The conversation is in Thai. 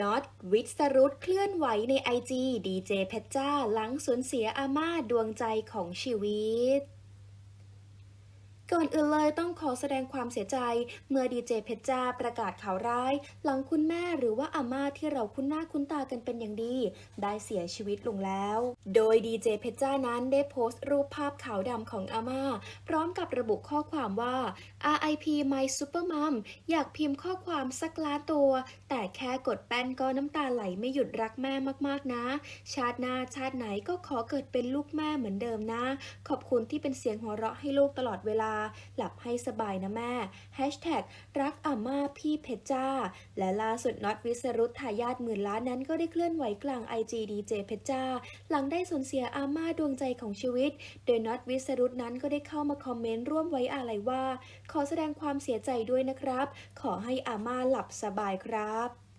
น็อตวิสรุตเคลื่อนไหวในไอจีดีเจเพชจ้าหลังสูญเสียอาม่าดวงใจของชีวิต อนอื่นเลยต้องขอแสดงความเสียใจ เมื่อดีเจเพชรจ้าประกาศข่าวร้าย หลังคุณแม่หรือว่าอาม่าที่เราคุ้นหน้าคุ้นตากันเป็นอย่างดี ได้เสียชีวิตลงแล้ว โดยดีเจเพชรจ้านั้นได้โพสต์รูปภาพขาวดำของอาม่า พร้อมกับระบุข้อความว่า RIP my super mom อยากพิมพ์ข้อความสักล้านตัว แต่แค่กดแป้นก็น้ำตาไหลไม่หยุดรักแม่มากๆนะ ชาติหน้าชาติไหนก็ขอเกิดเป็นลูกแม่เหมือนเดิมนะ ขอบคุณที่เป็นเสียงหัวเราะให้ลูกตลอดเวลาหลับให้สบายนะแม่ Hashtag รักอาม่าพี่เพชรจ้า และล่าสุดน็อตวิสรุตทายาทหมื่นล้านนั้นก็ได้เคลื่อนไหวกลาง IG ดีเจเพชรจ้า หลังได้สูญเสียอาม่าดวงใจของชีวิต โดยน็อตวิสรุตนั้นก็ได้เข้ามาคอมเมนต์ร่วมไว้อาลัยว่า ขอแสดงความเสียใจด้วยนะครับ ขอให้อาม่าหลับสบายครับ